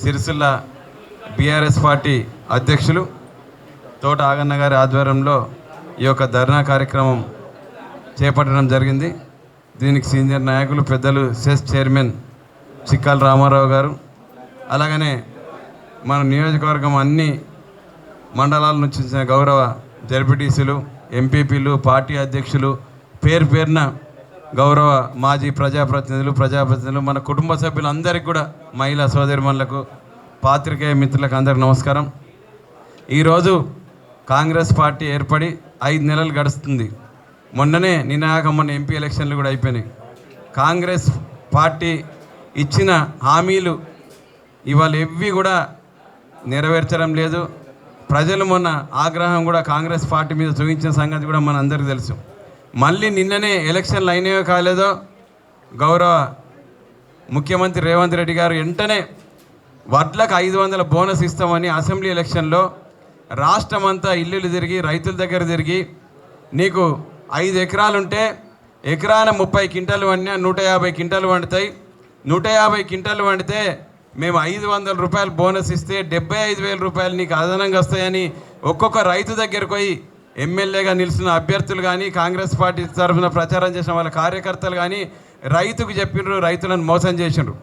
Sircilla BRS party అధ్యక్షులు తోట ఆగన్న గారి ఆధ్వర్యంలో ఈ యొక్క ధర్నా కార్యక్రమం చేపట్టడం జరిగింది. దీనికి సీనియర్ నాయకులు పెద్దలు సెస్ చైర్మన్ చిక్కాల రామారావు గారు అలాగనే మన నియోజకవర్గం అన్ని మండలాల నుంచి గౌరవ జడ్పీటీసీలు ఎంపీపీలు పార్టీ అధ్యక్షులు పేరు పేరున గౌరవ మాజీ ప్రజాప్రతినిధులు ప్రజాప్రతినిధులు మన కుటుంబ సభ్యులందరికీ కూడా మహిళా సోదరిమణులకు పాత్రికేయ మిత్రులకు అందరికి నమస్కారం. ఈరోజు కాంగ్రెస్ పార్టీ ఏర్పడి ఐదు నెలలు గడుస్తుంది. మొన్ననే నినాక మొన్న ఎంపీ ఎలక్షన్లు కూడా అయిపోయినాయి. కాంగ్రెస్ పార్టీ ఇచ్చిన హామీలు ఇవాళ ఎవ్వి కూడా నెరవేర్చడం లేదు. ప్రజలు మొన్న ఆగ్రహం కూడా కాంగ్రెస్ పార్టీ మీద చూపించిన సంగతి కూడా మన అందరికీ తెలుసు. మళ్ళీ నిన్ననే ఎలక్షన్లు అయినాయో కాలేదో? గౌరవ ముఖ్యమంత్రి రేవంత్ రెడ్డి గారు వెంటనే వడ్లకు ఐదు వందల బోనస్ ఇస్తామని అసెంబ్లీ ఎలక్షన్లో రాష్ట్రమంతా ఇల్లులు తిరిగి రైతుల దగ్గర తిరిగి నీకు ఐదు ఎకరాలుంటే ఎకరాన ముప్పై క్వింటాలు వండినా నూట యాభై క్వింటాలు వండుతాయి. నూట యాభై క్వింటాలు వండితే మేము ఐదు వందల రూపాయలు బోనస్ ఇస్తే డెబ్బై ఐదు వేల రూపాయలు నీకు అదనంగా వస్తాయని ఒక్కొక్క రైతు దగ్గరకు పోయి ఎమ్మెల్యేగా నిలిచిన అభ్యర్థులు కానీ కాంగ్రెస్ పార్టీ తరఫున ప్రచారం చేసిన వాళ్ళ కార్యకర్తలు కానీ రైతుకు చెప్పినారు రైతులను మోసం చేసిండ్రు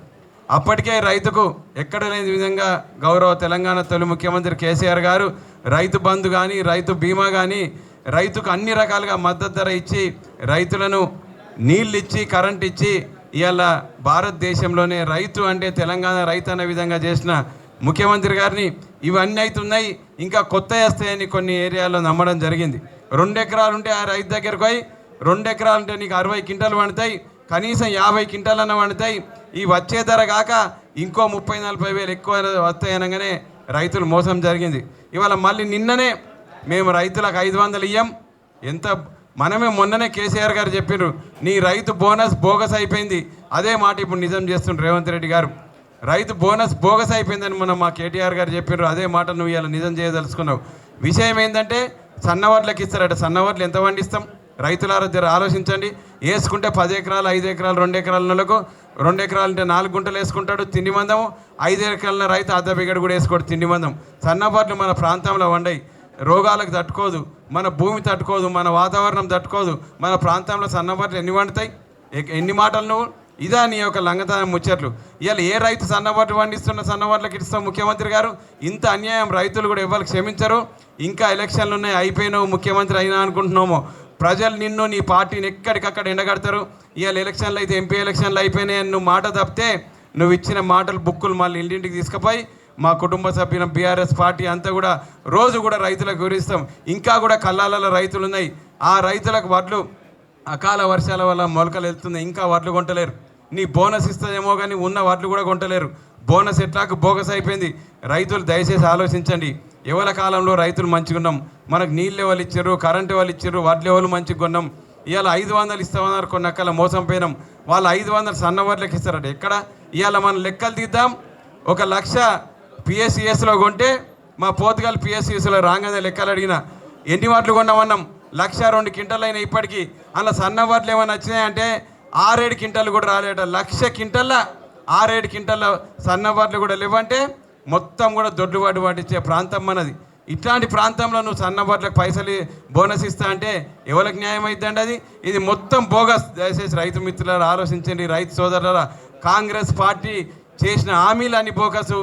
అప్పటికే రైతుకు ఎక్కడ లేని విధంగా గౌరవ తెలంగాణ తొలి ముఖ్యమంత్రి కేసీఆర్ గారు రైతు బంధు కానీ రైతు బీమా కానీ రైతుకు అన్ని రకాలుగా మద్దతు ధర ఇచ్చి రైతులను నీళ్ళు ఇచ్చి కరెంట్ ఇచ్చి ఇవాళ భారతదేశంలోనే రైతు అంటే తెలంగాణ రైతు అనే విధంగా చేసిన ముఖ్యమంత్రి గారిని ఇవన్నీ అవుతున్నాయి ఇంకా కొత్త వస్తాయని కొన్ని ఏరియాలో నమ్మడం జరిగింది. రెండు ఎకరాలు ఉంటే ఆ రైతు దగ్గరకు పోయి రెండు ఎకరాలు ఉంటే నీకు అరవై క్వింటాలు పండుతాయి కనీసం యాభై క్వింటాలన్న పండుతాయి. ఈ వచ్చే ధర కాక ఇంకో ముప్పై నలభై వేలు ఎక్కువ వస్తాయి అనగానే రైతులు మోసం జరిగింది. ఇవాళ మళ్ళీ నిన్ననే మేము రైతులకు ఐదు వందలు ఇయ్యం. ఎంత మనమే మొన్ననే కేసీఆర్ గారు చెప్పారు నీ రైతు బోనస్ బోగస్ అయిపోయింది. అదే మాట ఇప్పుడు నిజం చేస్తుండ్రు రేవంత్ రెడ్డి గారు. రైతు బోనస్ బోగస్ అయిపోయిందని మొన్న మా కేటీఆర్ గారు చెప్పారు అదే మాట నువ్వు ఇలా నిజం చేయదలుచుకున్నావు. విషయం ఏంటంటే సన్నవర్లకు ఇస్తారట. సన్నవడ్లు ఎంత పండిస్తాం? రైతులారా దగ్గర ఆలోచించండి. వేసుకుంటే పది ఎకరాలు ఐదు ఎకరాలు రెండు ఎకరాల నెలకు. రెండు ఎకరాలు అంటే నాలుగు గుంటలు వేసుకుంటాడు తిండి మందము. ఐదు ఎకరాల రైతు అర్ధ బిగడు కూడా వేసుకోడు తిండి మందం. సన్నబాట్లు మన ప్రాంతంలో వండాయి. రోగాలకు తట్టుకోదు. మన భూమి తట్టుకోదు. మన వాతావరణం తట్టుకోదు. మన ప్రాంతంలో సన్నబాట్లు ఎన్ని వండుతాయి? ఎన్ని మాటలు నువ్వు? ఇదా నీ యొక్క లంగతనం ముచ్చట్లు. ఇవాళ ఏ రైతు సన్నబట్లు పండిస్తున్న సన్నబట్లకి ఇస్తాం ముఖ్యమంత్రి గారు? ఇంత అన్యాయం రైతులు కూడా ఎవరికి క్షమించరు. ఇంకా ఎలక్షన్లు ఉన్నాయి అయిపోయినావు ముఖ్యమంత్రి అయినా అనుకుంటున్నాము. ప్రజలు నిన్ను నీ పార్టీని ఎక్కడికక్కడ ఎండగడతారు? ఇవాళ ఎలక్షన్లు అయితే ఎంపీ ఎలక్షన్లు అయిపోయినాయని నువ్వు మాట తప్పితే నువ్వు ఇచ్చిన మాటలు బుక్కులు మళ్ళీ ఇంటింటికి తీసుకుపోయి మా కుటుంబ సభ్యుల బీఆర్ఎస్ పార్టీ అంతా కూడా రోజు కూడా రైతులకు వివరిస్తాం. ఇంకా కూడా కల్లాలలో రైతులు ఉన్నాయి ఆ రైతులకు వడ్లు అకాల వర్షాల వల్ల మొలకలు వెళ్తున్నాయి. ఇంకా వడ్లు కొంటలేరు. నీ బోనస్ ఇస్తుందేమో కానీ ఉన్న వాటిని కూడా కొంటలేరు. బోనస్ ఎట్లాకు బోగస్ అయిపోయింది. రైతులు దయచేసి ఆలోచించండి. ఎవల కాలంలో రైతులు మంచిగా ఉన్నాం? మనకు నీళ్ళు ఎవరు ఇచ్చారు? కరెంటు వాళ్ళు ఇచ్చారు? వడ్లు ఎవరు మంచిగా కొన్నాం? ఇవాళ ఐదు వందలు ఇస్తామన్నారు కొన్ని అక్కల మోసం పోయినాం. వాళ్ళు ఐదు వందలు సన్న వడ్లకి ఇస్తారట. ఎక్కడ? ఇవాళ మనం లెక్కలు తీద్దాం. ఒక లక్ష పిఎస్సిఎస్లో కొంటే మా పోతుగాలు పిఎస్సిఎస్లో రాగానే లెక్కలు అడిగిన ఎన్ని వాట్లు కొన్నామన్నాం? లక్ష రెండు క్వింటల్ అయినా ఇప్పటికీ. అలా సన్న వాట్లు ఏమైనా వచ్చినాయంటే ఆరేడు క్వింటాలు కూడా రాలేట. లక్ష క్వింటల్ల ఆరేడు క్వింటాల సన్నబాట్లు కూడా లేవంటే మొత్తం కూడా దొడ్డుబాటు పాటించే ప్రాంతం మనది. ఇట్లాంటి ప్రాంతంలో నువ్వు సన్నబాట్లకు పైసలు బోనస్ ఇస్తా అంటే ఎవరికి న్యాయం అయిద్దండి అది? ఇది మొత్తం బోగస్. దయచేసి రైతు మిత్రులారా ఆలోచించండి. రైతు సోదరులారా కాంగ్రెస్ పార్టీ చేసిన హామీలన్నీ బోకసు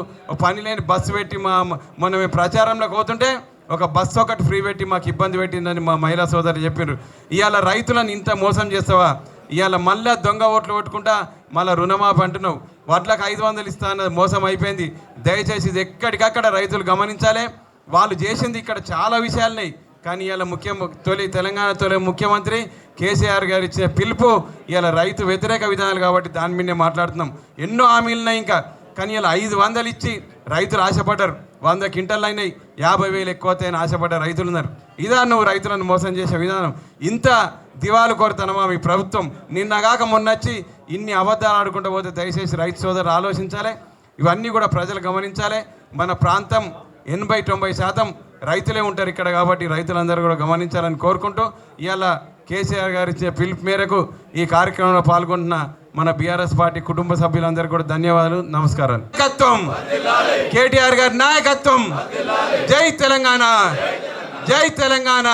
పని లేని బస్సు పెట్టి మా మొన్న మేము ప్రచారంలోకి పోతుంటే ఒక బస్సు ఒకటి ఫ్రీ పెట్టి మాకు ఇబ్బంది పెట్టిందని మా మహిళా సోదరు చెప్పారు ఇవాళ రైతులను ఇంత మోసం చేస్తావా? ఇవాళ మళ్ళా దొంగ ఓట్లు కొట్టుకుంటా మళ్ళీ రుణమాఫీ అంటున్నావు. వడ్లకు ఐదు వందలు ఇస్తా అన్నది మోసం అయిపోయింది. దయచేసి ఇది ఎక్కడికక్కడ రైతులు గమనించాలి. వాళ్ళు చేసింది ఇక్కడ చాలా విషయాలున్నాయి. కానీ ఇవాళ ముఖ్య తొలి తెలంగాణ తొలి ముఖ్యమంత్రి కేసీఆర్ గారు ఇచ్చిన పిలుపు ఇవాళ రైతు వ్యతిరేక విధానాలు కాబట్టి దాని మీదే మాట్లాడుతున్నాం. ఎన్నో హామీలు ఉన్నాయి ఇంకా. కానీ ఇలా ఐదు వందలు ఇచ్చి రైతులు ఆశపడ్డారు. వంద క్వింటల్ అయినాయి. యాభై వేలు ఎక్కువ అవుతాయని ఆశపడ్డ రైతులు ఉన్నారు. ఇదా నువ్వు రైతులను మోసం చేసే విధానం. ఇంత దివాలు కోరుతానమా మీ ప్రభుత్వం? నిన్నగాక మొన్నొచ్చి ఇన్ని అబద్ధాలు ఆడుకుంటూ పోతే దయచేసి రైతు సోదరులు ఆలోచించాలి. ఇవన్నీ కూడా ప్రజలు గమనించాలి. మన ప్రాంతం ఎనభై తొంభై శాతం రైతులే ఉంటారు ఇక్కడ కాబట్టి రైతులందరూ కూడా గమనించాలని కోరుకుంటూ ఇవాళ కేసీఆర్ గారు ఇచ్చిన పిలుపు మేరకు ఈ కార్యక్రమంలో పాల్గొంటున్న మన బీఆర్ఎస్ పార్టీ కుటుంబ సభ్యులందరికీ కూడా ధన్యవాదాలు నాయకత్వం! కేటీఆర్ గారి నాయకత్వం! జై తెలంగాణ! జై తెలంగాణ.